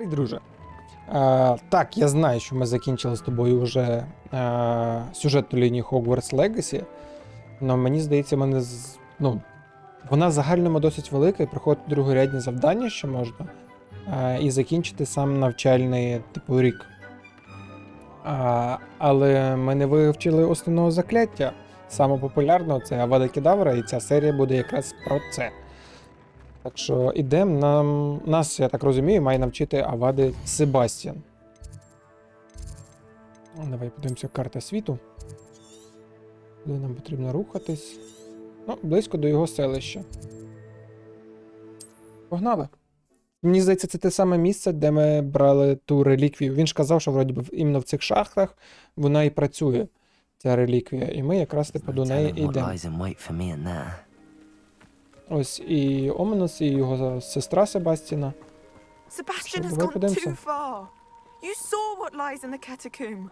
Привіт, друже. Е, так, я знаю, що ми закінчили з тобою вже е, сюжетну лінію Hogwarts Legacy, але мені здається, мене з, ну, вона в загальному досить велика і проходить другорядні завдання ще можна. Е, і закінчити сам навчальний типу рік. А, але ми не вивчили основного закляття. Саме популярного це Авада Кедавра, і ця серія буде якраз про це. Так що ідемо нам. Нас, я так розумію, має навчити Авади Себастьян. Давай подивимося карта світу. Куди нам потрібно рухатись? Ну, близько до його селища. Погнали. Мені здається, це те саме місце, де ми брали ту реліквію. Він ж казав, що вроді би іменно в цих шахтах вона і працює, ця реліквія. І ми якраз типу до неї йдемо. Ось і Оманус, і його сестра Себастіна. Sebastian Shall has we gone put in too some- far. You saw what lies in the catacomb.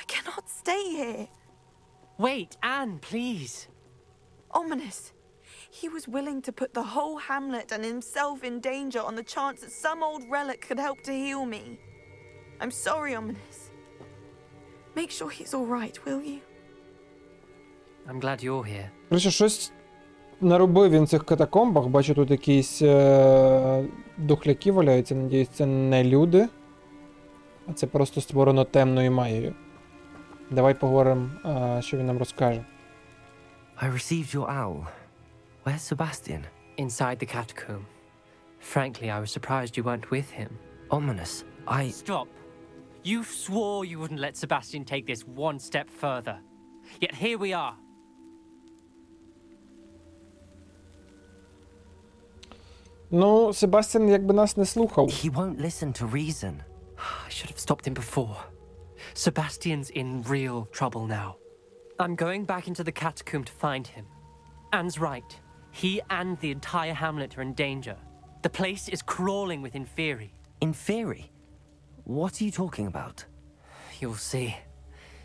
I cannot stay here. Wait, Anne, please. Ominous. He was willing to put the whole hamlet and himself in danger on the chance that some old relic could help to heal me. I'm sorry, Ominous. Make sure he's all right, will you? I'm glad you're here. Короче, щось наробив він цих катакомбах. Бачу, тут якісь е- духляки валяються. Надіюсь, це не люди. А це просто створено темною магією. Давай поговоримо, е- що він нам розкаже. I received your owl. Where's Sebastian? Inside the catacomb. Frankly, I was surprised you weren't with him. Ominous. I. Stop. You swore you wouldn't let Sebastian take this one step further. Yet here we are. Ну, Себастьян якби нас не слухав. He won't listen to reason. I should have stopped him before. Sebastian's in real trouble now. I'm going back into the catacomb to find him. Anne's right. He and the entire hamlet are in danger. The place is crawling with Inferi. In theory. What are you talking about? You'll see.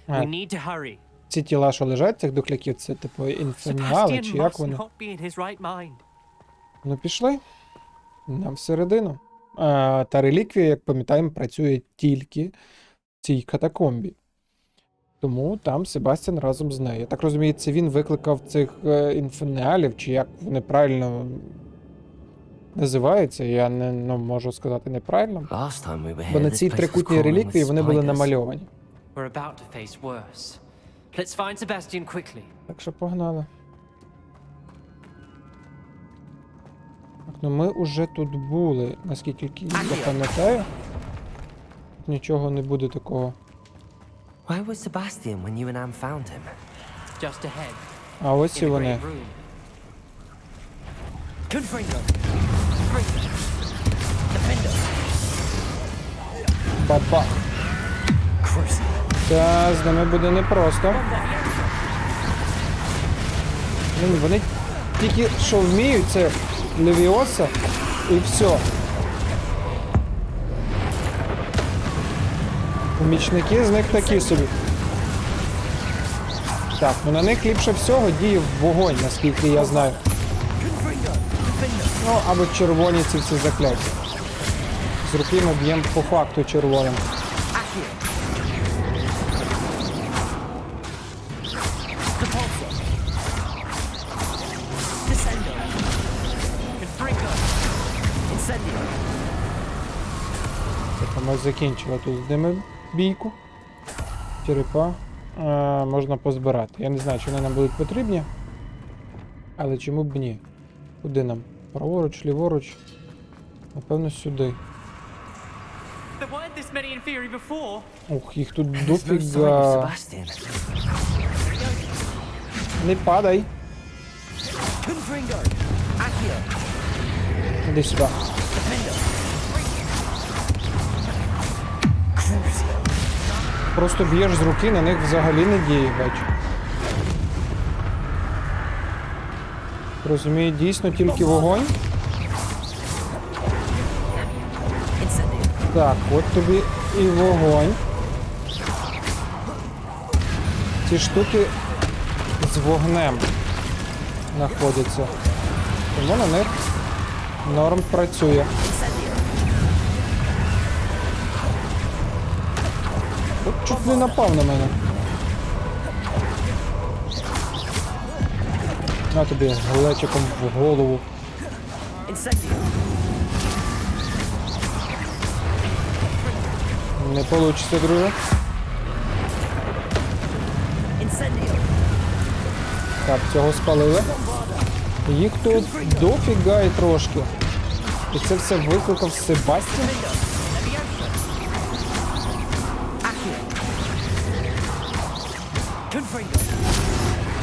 Ah. We need to hurry. Ці тіла, що лежать, цих духляків, це типу інферніали, Sebastian чи як must вони? not be in his right mind. Ну, пішли. Нам всередину. А, та реліквія, як пам'ятаємо, працює тільки в цій катакомбі. Тому там Себастьян разом з нею. Я так розумію, це він викликав цих е, інферніалів, чи як вони правильно називаються, я не ну, можу сказати неправильно. Last time we were here, Бо на цій трикутній реліквії вони були намальовані. We're about to face worse. Let's find Sebastian quickly. Так що погнали. Ну ми вже тут були, наскільки я пам'ятаю. Тут нічого не буде такого. Where was Sebastian when you and Anne found him? Just ahead. А ось і вони. Баба. Та з ними буде непросто. Вони тільки що вміють, це Левіоса і все. Помічники з них такі собі. Так, ну на них ліпше всього діє вогонь, наскільки я знаю. Ну, або червоні ці всі закляття. З руки б'ємо по факту червоним. Ми закінчили тут з ними бійку. Черепа е, можна позбирати. Я не знаю, чи вони нам будуть потрібні. Але чому б ні? Куди нам? Праворуч, ліворуч. Напевно, сюди. Ух, їх тут дофіга. Не падай. Іди сюди. Просто б'єш з руки, на них взагалі не діє, бачу. Розумію, дійсно тільки вогонь. Так, от тобі і вогонь. Ці штуки з вогнем знаходяться. Тому на них норм працює. От чуть не напав на мене. На тобі глечиком в голову. Не получиться, друже. Так, цього спалили. Їх тут дофіга і трошки. І це все викликав Себастьян.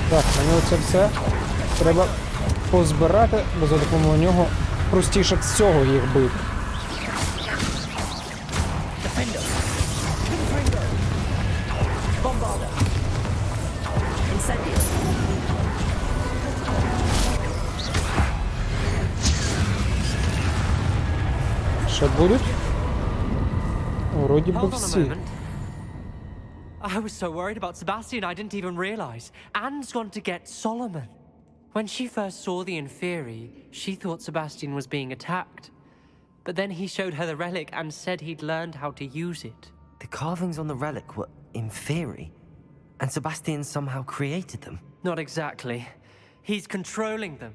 Так, мені оце все треба позбирати, бо за допомогою нього простіше всього їх бити. Ще будуть? Вроді би всі. Moment. I was so worried about Sebastian, I didn't even realize. Anne's gone to get Solomon. When she first saw the Inferi, she thought Sebastian was being attacked. But then he showed her the relic and said he'd learned how to use it. The carvings on the relic were inferi, and Sebastian somehow created them. Not exactly. He's controlling them.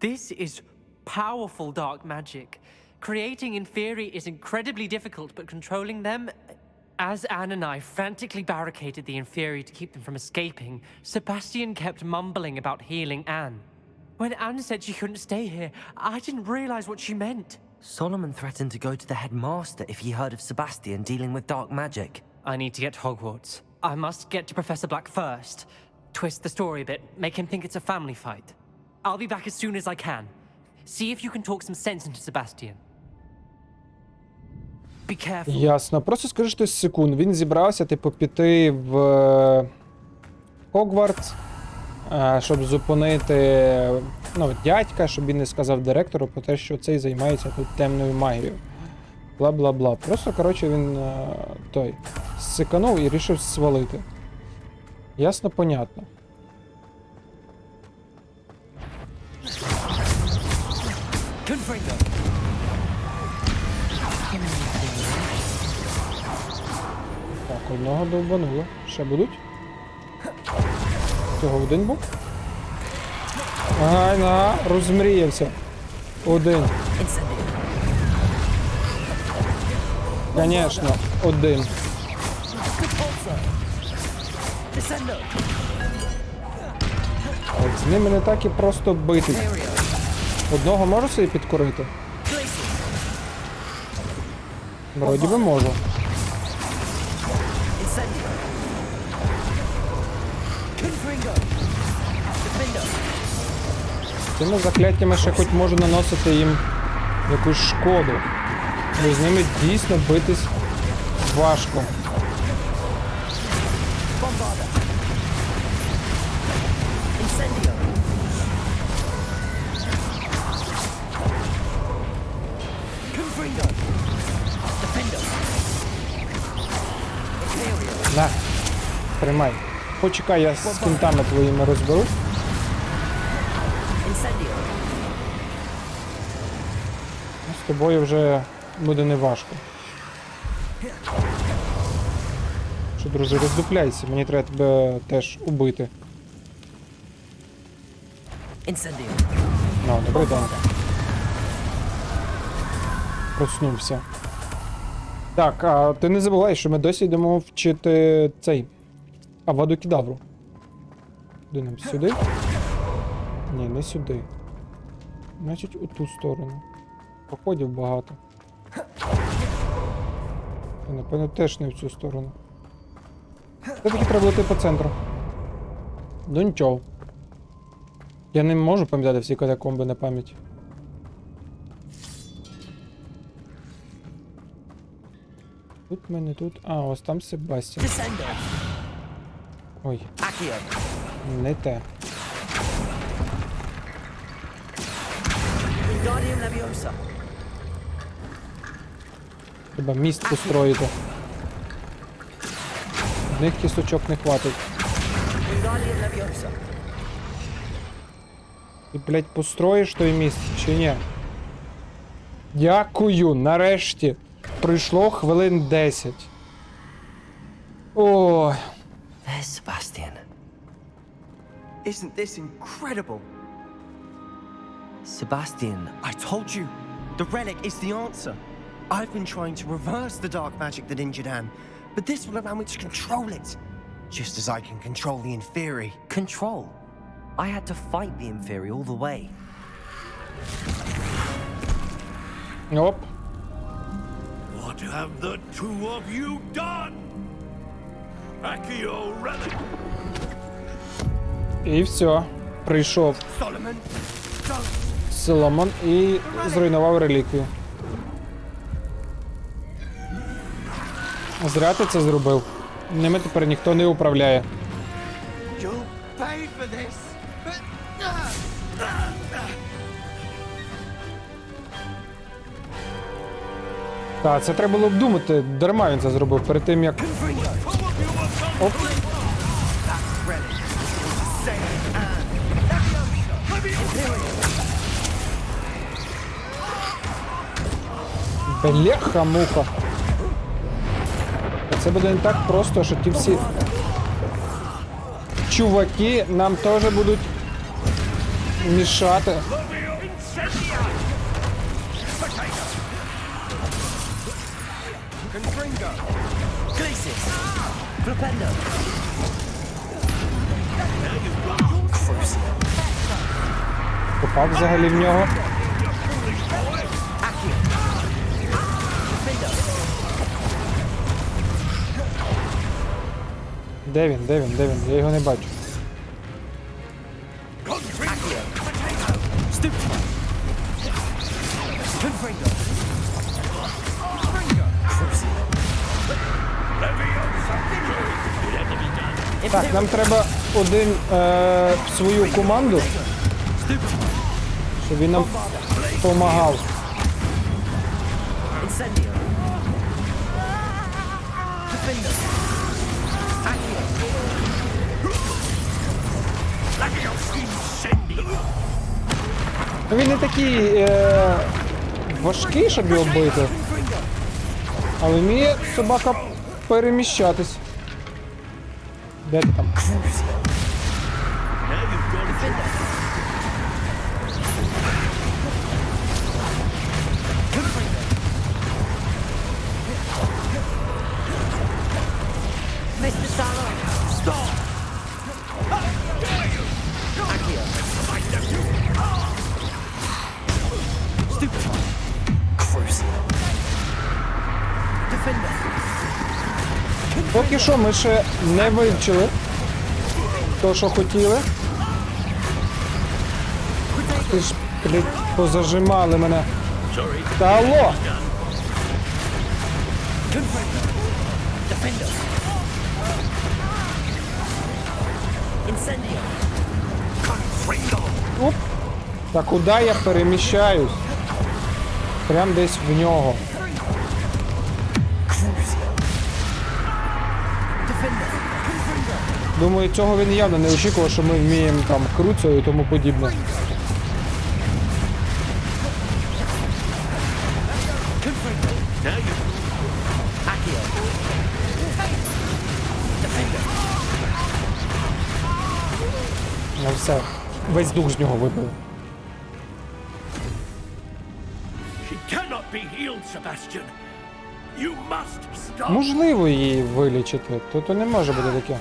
This is powerful dark magic. Creating Inferi is incredibly difficult, but controlling them. As Anne and I frantically barricaded the Inferi to keep them from escaping, Sebastian kept mumbling about healing Anne. When Anne said she couldn't stay here, I didn't realize what she meant. Solomon threatened to go to the headmaster if he heard of Sebastian dealing with dark magic. I need to get to Hogwarts. I must get to Professor Black first. Twist the story a bit, make him think it's a family fight. I'll be back as soon as I can. See if you can talk some sense into Sebastian. Ясно. Просто скажи щось секунд. Він зібрався, типу, піти в е, Хогвартс, е, щоб зупинити ну, дядька, щоб він не сказав директору про те, що цей займається тут темною магією. Бла-бла-бла. Просто, коротше, він е, той сиканув і рішив свалити. Ясно, понятно. Одного довбануло. Ще будуть? Цього один був? Ай, на, розмріявся. Один. Конечно, один. Так, з ними не так і просто бити. Одного можу собі підкорити? Вроді би можу. Цими закляттями ще хоч можу наносити їм якусь шкоду. Бо з ними дійсно битись важко. На, тримай. Почекай, я з кінтами твоїми розберусь. Тобою вже буде неважко. Що, друже, роздупляйся, мені треба тебе теж убити. Ну, добрий день. Проснувся. Так, а ти не забувай, що ми досі йдемо вчити цей. Аваду кідавру. Куди нам? Сюди? Ні, не сюди. Значить, у ту сторону. Походів багато. Та, напевно, теж не в цю сторону. Все-таки треба йти по центру. Ну нічого. Я не можу пам'ятати всі катакомби на пам'ять. Тут мене тут. А, ось там Себастьян. Ой, не те. Wingardium Leviosa. Треба міст построїти. Одних кісточок не хватить. Ти, блядь, построїш той міст чи ні? Дякую, нарешті. Пройшло хвилин 10. Ой, There's Sebastian. Isn't this incredible? Sebastian, I told you, the relic is the answer. I've been trying to reverse the dark magic that injured Anne, but this will allow me to control it. Just as I can control the Inferi. control. I had to fight the Inferi all the way. оп. What have the two of you done? Accio Relic, І все. Прийшов Solomon, don't Соломон і зруйнував реліквію. Зря ти це зробив. Ними тепер ніхто не управляє. Так, це треба було б думати, дарма він це зробив перед тим як. Оп. Бляха-муха. Це буде не так просто, що ті всі чуваки нам теж будуть мішати. Попав взагалі в нього. Де він? Де він? Де він? Я його не бачу. Так, нам треба один е, свою команду, щоб він нам допомагав. Incendio! Ну, Він не такий е, важкий, щоб його бити. Але вміє собака переміщатись. Де ти там? Salo! Поки що ми ще не вивчили то, що хотіли. Ти ж, блядь, позажимали мене. Та алло! Та куди я переміщаюсь? Прям десь в нього. Думаю, цього він явно не очікував, що ми вміємо там круцею і тому подібне. Ну все. Весь дух з нього вибив. Можливо її вилічити, то не може бути таке.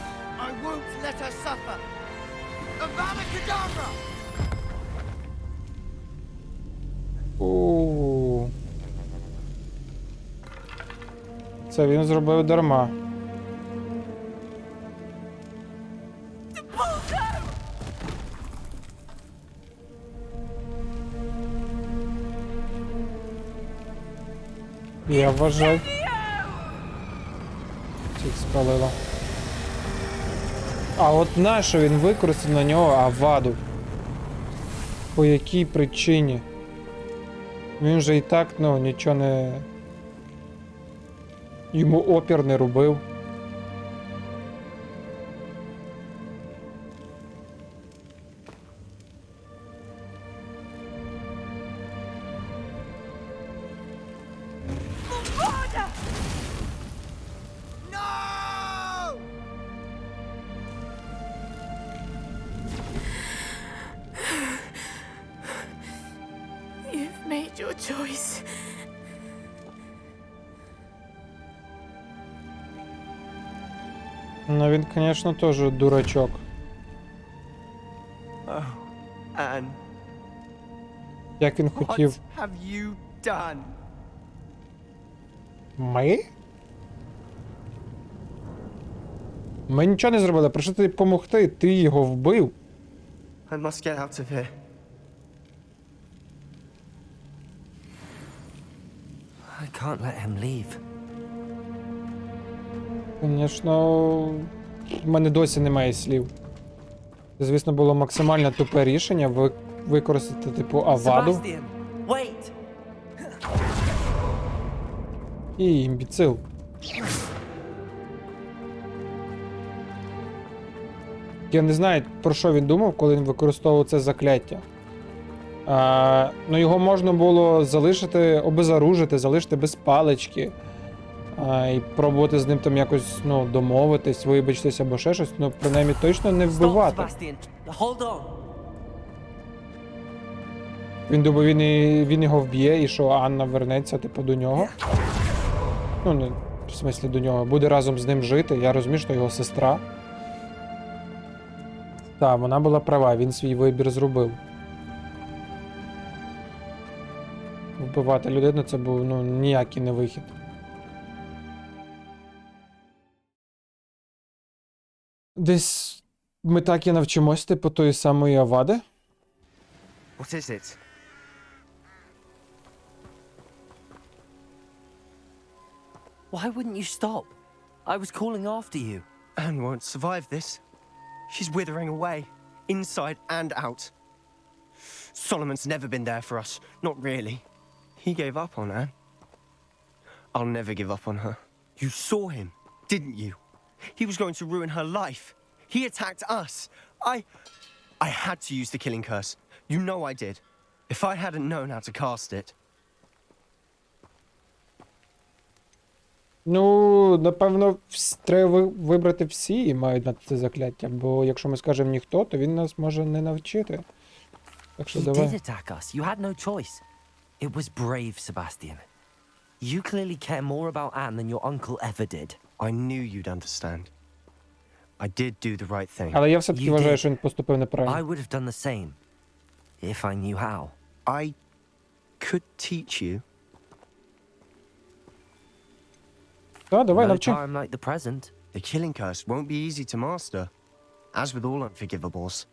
Це він зробив дарма. Я вважав. Цих спалила. А от нащо він використав на нього аваду? По якій причині? Він же і так, ну, нічого не. Йому опір не робив. Звісно, теж дурачок. Oh, Anne, Як він what хотів. have you done? Ми? Ми нічого не зробили, прошу тобі допомогти. Ти його вбив. I must get out of here. I can't let him leave. Звісно, в мене досі немає слів. Це, звісно, було максимально тупе рішення ви- використати, типу, аваду і імбіцил. Я не знаю, про що він думав, коли він використовував це закляття. А, ну, його можна було залишити, обезоружити, залишити без палички. А, і пробувати з ним там якось ну, домовитись, вибачитись або ще щось, ну принаймні точно не вбивати. Він думав, він, і, він його вб'є, і що Анна вернеться, типу, до нього. Ну, не в смислі до нього. Буде разом з ним жити. Я розумію, що його сестра. Так, вона була права, він свій вибір зробив. Вбивати людину це був ну, ніякий не вихід. Десь ми так і навчимось, типу, тої самої Авади. What is it? Why wouldn't you stop? I was calling after you. Anne won't survive this. She's withering away, inside and out. Solomon's never been there for us, not really. He gave up on Anne. I'll never give up on her. You saw him, didn't you? He was going to ruin her life. He attacked us. I. I had to use the killing curse. You know I did. If I hadn't known how to cast it, Ну, напевно, треба вибрати всі і мають на це закляття, бо якщо ми скажемо ніхто, то він нас може не навчити. Так що He did attack us. You had no choice. It was brave, Sebastian. You clearly care more about Anne than your uncle ever did. I knew you'd understand. I did do the right thing. Але я все-таки You вважаю, did. що він поступив I неправильно. would have done the same. If I knew how. I could teach you. Так, давай no навчи. time like the present. The killing curse won't be easy to master. As with all unforgivables,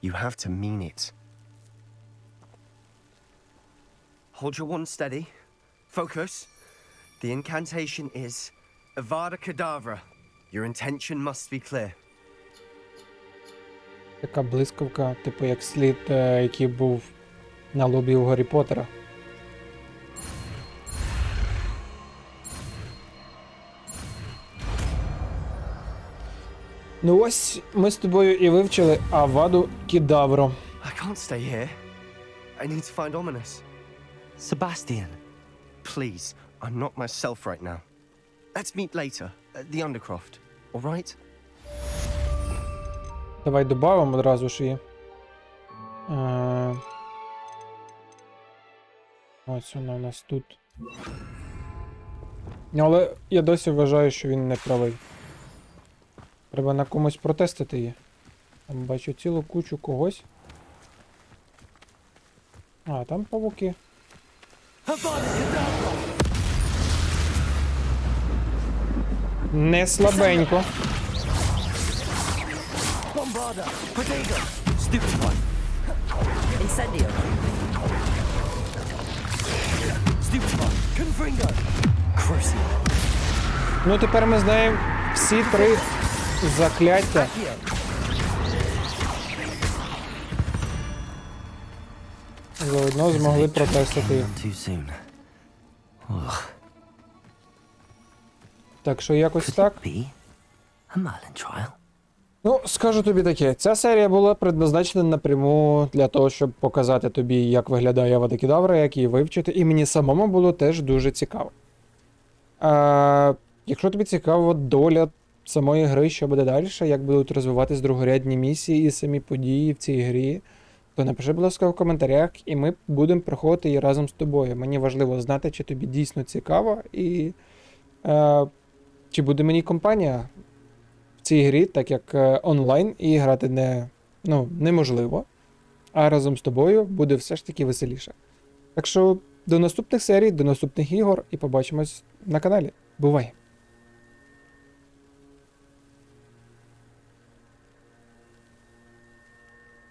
you have to mean it. Hold your wand steady. Focus. The incantation is Avada Kedavra. Your intention must be clear. Така блискавка, типу як слід, е, який був на лобі у Гаррі Поттера. Ну ось ми з тобою і вивчили Аваду Кідавро. I can't stay here. I need to find Ominous. Sebastian. Please, I'm not myself right now. Let's meet later at the Undercroft, all right? Давай додамо одразу ж її. Е... Ось вона у нас тут. Але я досі вважаю, що він не правий. Треба на комусь протестити її. Там бачу цілу кучу когось. А, там павуки. Confringo. Crucio. Ну, тепер ми знаємо всі три закляття. Заодно змогли протестити Так що якось так. Ну, скажу тобі таке, ця серія була предназначена напряму для того, щоб показати тобі, як виглядає Авада Кедавра, як її вивчити, і мені самому було теж дуже цікаво. А, якщо тобі цікаво доля самої гри, що буде далі, як будуть розвиватись другорядні місії і самі події в цій грі, то напиши, будь ласка, в коментарях, і ми будемо проходити її разом з тобою. Мені важливо знати, чи тобі дійсно цікаво, і е, чи буде мені компанія в цій грі, так як е, онлайн і грати не, ну, неможливо. А разом з тобою буде все ж таки веселіше. Так що до наступних серій, до наступних ігор і побачимось на каналі. Бувай!